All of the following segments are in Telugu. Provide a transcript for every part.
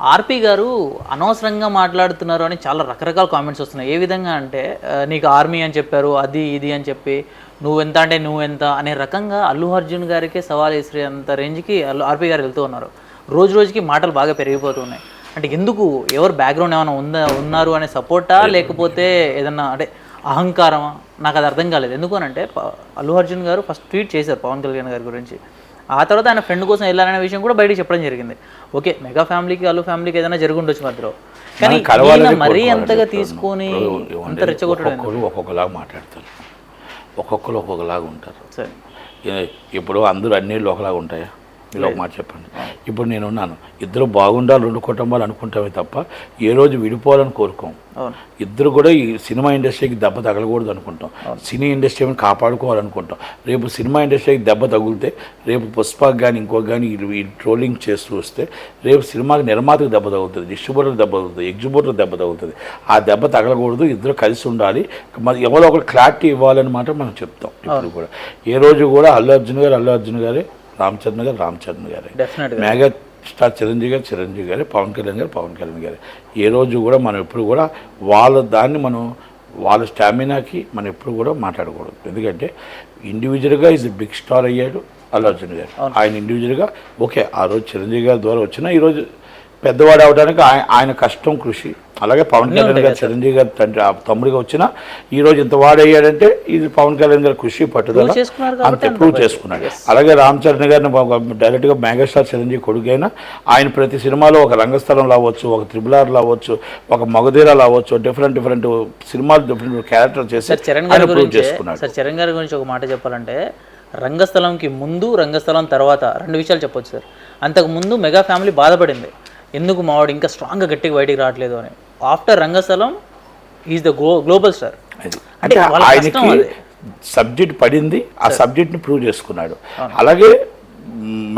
ఆర్పి గారు అనవసరంగా మాట్లాడుతున్నారు అని చాలా రకరకాల కామెంట్స్ వస్తున్నాయి. ఏ విధంగా అంటే నీకు ఆర్మీ అని చెప్పారు అది ఇది అని చెప్పి నువ్వెంత అంటే నువ్వెంత అనే రకంగా అల్లు అర్జున్ గారికే సవాల్ వేసే అంత రేంజ్కి అల్లు ఆర్పి గారు వెళ్తూ ఉన్నారు. రోజు రోజుకి మాటలు బాగా పెరిగిపోతున్నాయి అంటే ఎందుకు ఎవరు బ్యాక్గ్రౌండ్ ఏమైనా ఉందా ఉన్నారు అనే సపోర్టా లేకపోతే ఏదన్నా అంటే అహంకారమా? నాకు అది అర్థం కాలేదు. ఎందుకు అని అంటే అల్లు అర్జున్ గారు ఫస్ట్ ట్వీట్ చేశారు పవన్ కళ్యాణ్ గారి గురించి. ఆ తర్వాత ఆయన ఫ్రెండ్ కోసం వెళ్ళాలనే విషయం కూడా బయటకు చెప్పడం జరిగింది. ఓకే మెగా ఫ్యామిలీకి అల్లు ఫ్యామిలీకి ఏదైనా జరుగుండొచ్చు మధ్యలో. కానీ మరీ అంతగా. తీసుకొని అంత రెచ్చగొట్టడం ఒక్కొక్కలాగా మాట్లాడతారు. ఒక్కొక్కరు ఒక్కొక్కలాగా ఉంటారు. ఇప్పుడు అందరూ అన్ని ఒకలాగా ఉంటాయా? మీరు ఒక మాట చెప్పండి. ఇప్పుడు నేను ఉన్నాను. ఇద్దరు బాగుండాలి రెండు కుటుంబాలు అనుకుంటామే తప్ప ఏ రోజు విడిపోవాలని కోరుకోం. ఇద్దరు కూడా ఈ సినిమా ఇండస్ట్రీకి దెబ్బ తగలకూడదు అనుకుంటాం. సినీ ఇండస్ట్రీని కాపాడుకోవాలనుకుంటాం. రేపు సినిమా ఇండస్ట్రీకి దెబ్బ తగిలితే రేపు పుష్పకి కానీ ఇంకో కానీ ఈ ట్రోలింగ్ చేస్తూ వస్తే రేపు సినిమాకి నిర్మాతకు దెబ్బ తగులుతుంది డిస్ట్రిబ్యూటర్ దెబ్బ తగులుతుంది ఎగ్జిబ్యూటర్ దెబ్బ తగులుతుంది. ఆ దెబ్బ తగలకూడదు. ఇద్దరు కలిసి ఉండాలి. మరి ఎవరో ఒకరు క్లారిటీ ఇవ్వాలని మాట మనం చెప్తాం. ఇప్పుడు కూడా. ఏ రోజు కూడా అల్లు అర్జున్ గారు అల్లు అర్జున్ గారే రామచరణ్ గారు రామచరణ్ గారే. మెగా స్టార్ చిరంజీవి గారు చిరంజీవి గారు పవన్ కళ్యాణ్ గారు పవన్ కళ్యాణ్ గారు. ఏ రోజు కూడా మనం ఎప్పుడు కూడా వాళ్ళ దాన్ని మనం వాళ్ళ స్టామినాకి మనం ఎప్పుడు కూడా మాట్లాడకూడదు. ఎందుకంటే ఇండివిజువల్గా ఈజ్ బిగ్ స్టార్ అయ్యాడు అల్లు అర్జున్ గారు. ఆయన ఇండివిజువల్గా ఓకే ఆ రోజు చిరంజీవి గారి ద్వారా వచ్చినా ఈరోజు పెద్దవాడు అవడానికి ఆయన కష్టం కృషి. అలాగే పవన్ కళ్యాణ్ గారు చిరంజీవి గారు తండ్రి తమ్ముడిగా వచ్చినా ఈ రోజు ఇంత వాడయ్యాడంటే ఇది పవన్ కళ్యాణ్ గారి కృషి పట్టుదల. అంత ప్రూవ్ చేసుకున్నాడు. అలాగే రామ్ చరణ్ గారిని డైరెక్ట్గా మెగాస్టార్ చిరంజీవి కొడుకైనా ఆయన ప్రతి సినిమాలో ఒక రంగస్థలం అవ్వచ్చు ఒక త్రిబులార్లు అవ్వచ్చు ఒక మగధీరాలు అవ్వచ్చు డిఫరెంట్ డిఫరెంట్ సినిమాలు డిఫరెంట్ క్యారెక్టర్ చేసి ఆయన ప్రూవ్ గురించి చేసుకున్నాడు. సార్ చరణ్ గారి గురించి ఒక మాట చెప్పాలంటే రంగస్థలంకి ముందు రంగస్థలం తర్వాత రెండు విషయాలు చెప్పొచ్చు సార్. అంతకు ముందు మెగా ఫ్యామిలీ బాధపడింది. ఎందుకు మావాడు ఇంకా స్ట్రాంగ్గా గట్టిగా బయటికి రావట్లేదు అని. After Rangasthalam is the glo global star అంటే ఆయనకి. సబ్జెక్ట్ పడింది ఆ సబ్జెక్ట్ని ప్రూవ్ చేసుకున్నాడు. అలాగే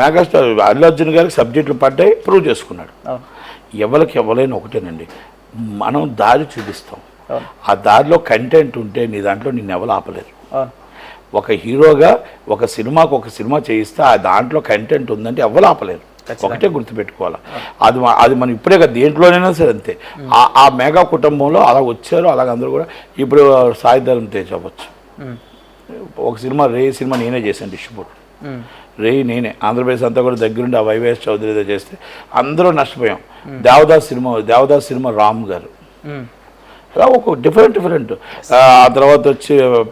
మెగాస్టార్ అల్లు అర్జున్ గారికి సబ్జెక్టులు పడ్డాయి ప్రూవ్ చేసుకున్నాడు. ఎవరికి ఎవరైనా ఒకటేనండి. మనం దారి చూపిస్తాం. ఆ దారిలో కంటెంట్ ఉంటే నీ దాంట్లో నిన్ను ఎవరు ఆపలేరు. ఒక హీరోగా ఒక సినిమాకు ఒక సినిమా చేయిస్తే ఆ దాంట్లో కంటెంట్ ఉందంటే ఎవరు ఆపలేరు. ఒకటే గుర్తుపెట్టుకోవాలి. అది అది మనం ఇప్పుడే కదా దేంట్లోనైనా సరే అంతే. ఆ- ఆ మెగా కుటుంబంలో అలా వచ్చారు అలాగ అందరూ కూడా. ఇప్పుడు సాయిధరం తేజ్ అవ్వచ్చు. ఉమ్, ఒక సినిమా రే సినిమా నేనే చేశాను డిస్ట్రిబ్యూటర్. ఉమ్, రే నేనే. ఆంధ్రప్రదేశ్ అంతా కూడా దగ్గరుండి ఆ వైవేస్ చౌదరితో చేస్తే అందరూ నష్టపోయాం. దేవదాస్ సినిమా దేవదాస్ సినిమా రామ్ గారు. అలా ఒక డిఫరెంట్ డిఫరెంట్. ఆ తర్వాత వచ్చి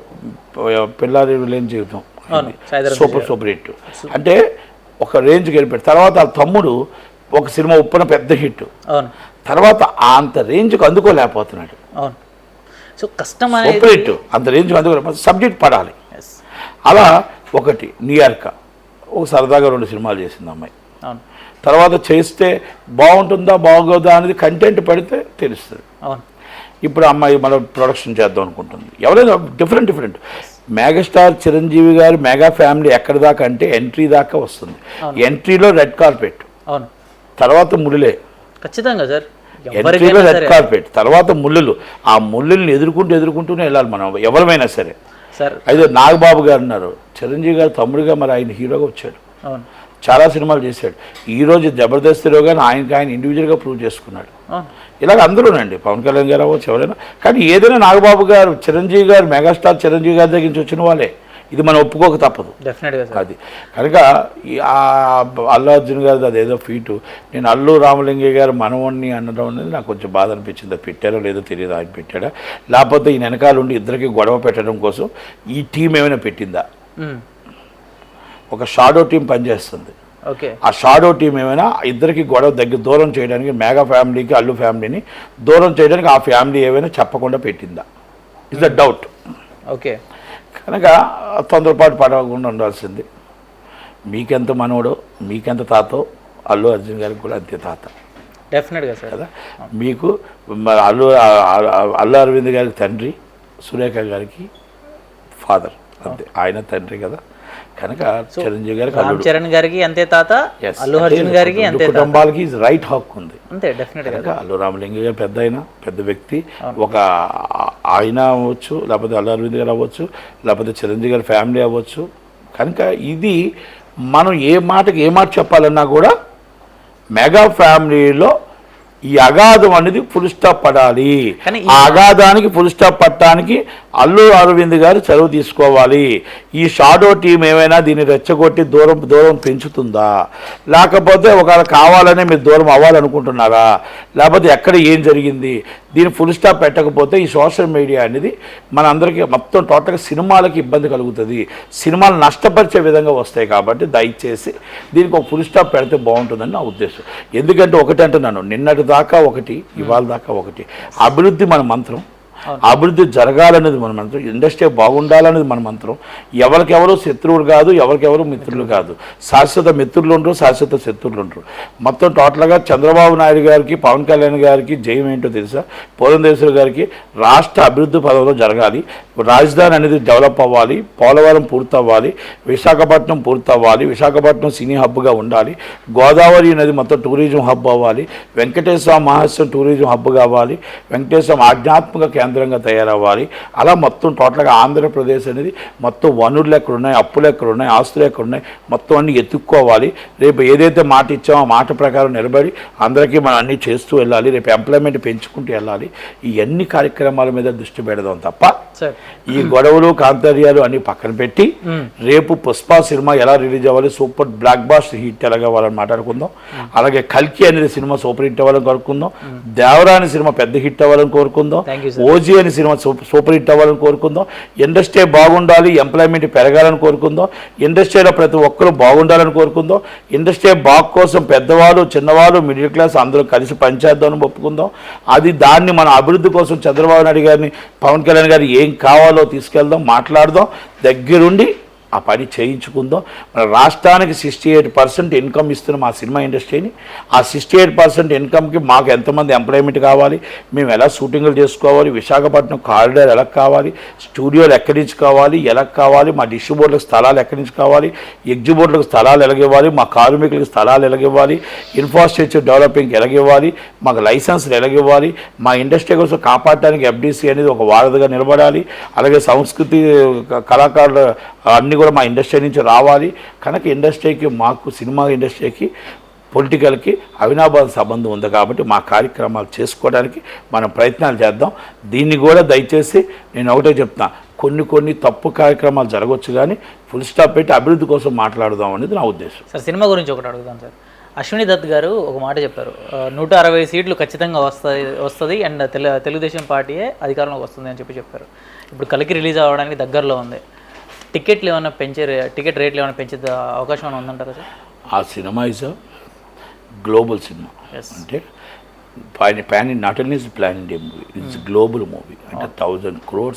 పిల్లారి లేని జీవితం. Super super hit. అంటే ఒక రేంజ్కి వెళ్ళిపోయాడు. తర్వాత ఆ తమ్ముడు ఒక సినిమా ఉప్పున పెద్ద హిట్. అవును. తర్వాత అంత రేంజ్కి అందుకోలేకపోతున్నాడు. అవును. సో కష్టం సూపర్ హిట్ అంత రేంజ్కి అందుకోలేకపోతే సబ్జెక్ట్ పడాలి. అలా ఒకటి న్యూయార్క్ ఒక సరదాగా రెండు సినిమాలు చేసింది అమ్మాయి. అవును. తర్వాత చేస్తే బాగుంటుందా బాగోదా అనేది కంటెంట్ పడితే తెలుస్తుంది. అవును. ఇప్పుడు అమ్మాయి మనం ప్రొడక్షన్ చేద్దాం అనుకుంటుంది. ఎవరైనా డిఫరెంట్ డిఫరెంట్ మెగాస్టార్ చిరంజీవి గారు మెగా ఫ్యామిలీ ఎక్కడి దాకా అంటే ఎంట్రీ దాకా వస్తుంది. ఎంట్రీలో రెడ్ కార్పెట్ అవును. తర్వాత ముళ్ళులే. ఖచ్చితంగా సార్. ఎంట్రీలో రెడ్ కార్పెట్ తర్వాత ముళ్ళులు. ఆ ముళ్ళుల్ని ఎదుర్కొంటూ ఎదుర్కొంటూనే వెళ్ళాలి మనం. ఎవరమైనా సరే. సార్. అయితే నాగబాబు గారు ఉన్నారు. చిరంజీవి గారు తమ్ముడిగా మరి ఆయన హీరోగా వచ్చాడు. అవును. చాలా సినిమాలు చేశాడు. ఈ రోజు జబర్దస్త్ హీరోగా ఆయనకి ఆయన ఇండివిజువల్గా ప్రూవ్ చేసుకున్నాడు. ఇలాగ అందరూనండి. పవన్ కళ్యాణ్ గారు అవ్వచ్చు ఎవరైనా. కానీ ఏదైనా నాగబాబు గారు చిరంజీవి గారు మెగాస్టార్ చిరంజీవి గారి దగ్గర నుంచి వచ్చిన వాళ్ళే. ఇది మనం ఒప్పుకోక తప్పదు. డెఫినెట్గా అది. కనుక అల్లు అర్జున్ గారిది అదేదో ఫీటు. నేను అల్లు రామలింగయ్య గారు మనవణ్ణి అనడం అనేది నాకు కొంచెం బాధ అనిపించింది. అది పెట్టారో లేదో తెలియదు. ఆయన పెట్టాడా? లేకపోతే ఈ వెనకాల ఉండి ఇద్దరికి గొడవ పెట్టడం కోసం ఈ టీం ఏమైనా పెట్టిందా? ఒక షాడో టీం పనిచేస్తుంది. ఓకే. ఆ షాడో టీం ఏమైనా ఇద్దరికి గొడవ దగ్గర దూరం చేయడానికి మెగా ఫ్యామిలీకి అల్లు ఫ్యామిలీని దూరం చేయడానికి ఆ ఫ్యామిలీ ఏమైనా చెప్పకుండా పెట్టిందా? Is the doubt okay. కనుక తొందరపాటు పడకుండా ఉండాల్సింది. మీకెంత మనవడో మీకెంత తాతో అల్లు అర్జున్ గారికి కూడా అంతే తాత. డెఫినెట్గా సార్. కదా? మీకు అల్లు అల్లు అరవింద్ గారికి తండ్రి సురేఖ గారికి ఫాదర్ అంతే. ఆయన తండ్రి కదా? కనుక చిరంజీవి గారికి రామ్ చరణ్ గారికి అంతే తాత. అల్లు అర్జున్ గారికి అంతే కుటుంబాలకి రైట్ హక్కు ఉంది. అంతే డెఫినెట్గా కనుక అల్లు రామలింగ గారు పెద్ద ఆయన పెద్ద వ్యక్తి. ఒక ఆయన అవ్వచ్చు లేకపోతే అల్లు అరవింద్ గారు అవ్వచ్చు లేకపోతే చిరంజీవి గారి ఫ్యామిలీ అవ్వచ్చు. కనుక ఇది మనం ఏ మాటకి ఏ మాట చెప్పాలన్నా కూడా మెగా ఫ్యామిలీలో ఈ అగాధం అనేది ఫుల్ స్టాప్ పడాలి. అగాధానికి ఫుల్ స్టాప్ పట్టడానికి అల్లు అరవింద్ గారు చదువు తీసుకోవాలి. ఈ షాడో టీం ఏమైనా దీన్ని రెచ్చగొట్టి దూరం దూరం పెంచుతుందా? లేకపోతే ఒకవేళ కావాలనే మీరు దూరం అవ్వాలనుకుంటున్నారా? లేకపోతే ఎక్కడ ఏం జరిగింది? దీని ఫుల్ స్టాప్ పెట్టకపోతే ఈ సోషల్ మీడియా అనేది మనందరికీ మొత్తం టోటల్గా సినిమాలకి ఇబ్బంది కలుగుతుంది. సినిమాలు నష్టపరిచే విధంగా వస్తాయి కాబట్టి దయచేసి దీనికి ఒక ఫుల్ స్టాప్ పెడితే బాగుంటుందని నా ఉద్దేశం. ఎందుకంటే ఒకటి అంటున్నాను నిన్నటి దాకా ఒకటి ఇవాళ దాకా ఒకటి. అభివృద్ధి మన మంత్రం. అభివృద్ధి జరగాలనేది మన మంత్రం. ఇండస్ట్రీ బాగుండాలనేది మన మంత్రం. ఎవరికెవరు శత్రువులు కాదు ఎవరికెవరు మిత్రులు కాదు. శాశ్వత మిత్రులు ఉండరు శాశ్వత శత్రువులు ఉండరు. మొత్తం టోటల్గా చంద్రబాబు నాయుడు గారికి పవన్ కళ్యాణ్ గారికి జయం ఏంటో తెలుసా? పురంధేశ్వరి గారికి రాష్ట్ర అభివృద్ధి పదంలో జరగాలి. రాజధాని అనేది డెవలప్ అవ్వాలి పోలవరం పూర్తవ్వాలి విశాఖపట్నం పూర్తవ్వాలి విశాఖపట్నం సినీ హబ్గా ఉండాలి. గోదావరి నది మొత్తం టూరిజం హబ్ అవ్వాలి. వెంకటేశ్వర మహోత్సవం టూరిజం హబ్ కావాలి. వెంకటేశ్వర ఆధ్యాత్మిక కేంద్రంగా తయారవ్వాలి. అలా మొత్తం టోటల్గా ఆంధ్రప్రదేశ్ అనేది మొత్తం వనరులు ఎక్కడ ఉన్నాయి అప్పులు ఎక్కడ ఉన్నాయి ఆస్తులు ఎక్కడ ఉన్నాయి మొత్తం అన్ని ఎత్తుక్కోవాలి. రేపు ఏదైతే మాట ఇచ్చామో ఆ మాట ప్రకారం నిలబడి అందరికీ మనం అన్నీ చేస్తూ వెళ్ళాలి. రేపు ఎంప్లాయ్మెంట్ పెంచుకుంటూ వెళ్ళాలి. ఈ అన్ని కార్యక్రమాల మీద దృష్టి పెడదాం తప్ప ఈ గొడవలు కాంతర్యాలు అన్ని పక్కన పెట్టి రేపు పుష్ప సినిమా ఎలా రిలీజ్ అవ్వాలి సూపర్ బ్లాక్ బాస్ హిట్ ఎలాగ అవ్వాలని మాట్లాడుకుందాం. అలాగే కల్కి అనేది సినిమా సూపర్ హిట్ అవ్వాలని కోరుకుందాం. దేవరాని సినిమా పెద్ద హిట్ అవ్వాలని కోరుకుందాం. Thank you, అనే సినిమా సూపర్ సూపర్ హిట్ అవ్వాలని కోరుకుందాం. ఇండస్ట్రీ బాగుండాలి ఎంప్లాయ్మెంట్ పెరగాలని కోరుకుందాం. ఇండస్ట్రీలో ప్రతి ఒక్కరూ బాగుండాలని కోరుకుందాం. ఇండస్ట్రీ బాగు కోసం పెద్దవాళ్ళు చిన్నవాళ్ళు మిడిల్ క్లాస్ అందరూ కలిసి పనిచేద్దామని ఒప్పుకుందాం. అది దాన్ని మన అభివృద్ధి కోసం చంద్రబాబు నాయుడు గారిని పవన్ కళ్యాణ్ గారు ఏం కావాలో తీసుకెళ్దాం మాట్లాడదాం. దగ్గరుండి ఆ పని చేయించుకుందాం. మన రాష్ట్రానికి సిక్స్టీ ఎయిట్ పర్సెంట్ ఇన్కమ్ ఇస్తున్న మా సినిమా ఇండస్ట్రీని ఆ సిక్స్టీ ఎయిట్ పర్సెంట్ ఇన్కమ్కి మాకు ఎంతమంది ఎంప్లాయ్మెంట్ కావాలి మేము ఎలా షూటింగ్లు చేసుకోవాలి విశాఖపట్నం కారిడార్ ఎలా కావాలి స్టూడియోలు ఎక్కడి నుంచి కావాలి ఎలా కావాలి మా డిస్ట్రిబ్యూటర్లకు స్థలాలు ఎక్కడి నుంచి కావాలి ఎగ్జిబ్యూటర్లకు స్థలాలు ఎలాగివ్వాలి మా కార్మికులకు స్థలాలు ఎలాగివ్వాలి ఇన్ఫ్రాస్ట్రక్చర్ డెవలపింగ్ ఎలాగివ్వాలి మాకు లైసెన్స్లు ఎలాగివ్వాలి మా ఇండస్ట్రీ కోసం కాపాడటానికి ఎఫ్డీసీ అనేది ఒక వారధిగా నిలబడాలి అలాగే సంస్కృతి కళాకారులు అన్ని కూడా మా ఇండస్ట్రీ నుంచి రావాలి. కనుక ఇండస్ట్రీకి మాకు సినిమా ఇండస్ట్రీకి పొలిటికల్కి అవినాభావ సంబంధం ఉంది కాబట్టి మా కార్యక్రమాలు చేసుకోవడానికి మనం ప్రయత్నాలు చేద్దాం. దీన్ని కూడా దయచేసి నేను ఒకటే చెప్తాను కొన్ని కొన్ని తప్పు కార్యక్రమాలు జరగవచ్చు కానీ ఫుల్ స్టాప్ పెట్టి అభివృద్ధి కోసం మాట్లాడదాం అనేది నా ఉద్దేశం. సార్ సినిమా గురించి ఒకటి అడుగుతాను సార్. అశ్విని దత్ గారు ఒక మాట చెప్పారు నూట అరవై సీట్లు ఖచ్చితంగా వస్తాయి వస్తుంది అండ్ తెలు తెలుగుదేశం పార్టీయే అధికారంలోకి వస్తుంది అని చెప్పి చెప్పారు. ఇప్పుడు కలికి రిలీజ్ అవ్వడానికి దగ్గరలో ఉంది. టికెట్లు ఏమైనా పెంచే టికెట్ రేట్లు ఏమైనా పెంచే అవకాశం ఏమైనా ఉందంటారా సార్? ఆ సినిమా ఇస్ గ్లోబల్ సినిమా. అంటే pan pan not only is plan India movie it's global movie. అంటే థౌజండ్ క్రోర్స్